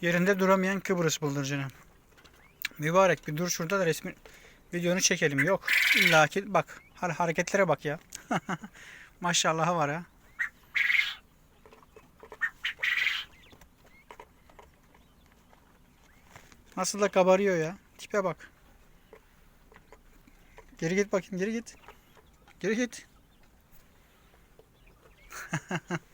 Yerinde duramayan Kıbrıs bıldırcını. Mübarek bir dur şurada da resmi videonu çekelim. Yok. İlla ki bak hareketlere bak ya. Maşallahı var ya. Nasıl da kabarıyor ya. Tipe bak. Geri git bakayım geri git. Geri git.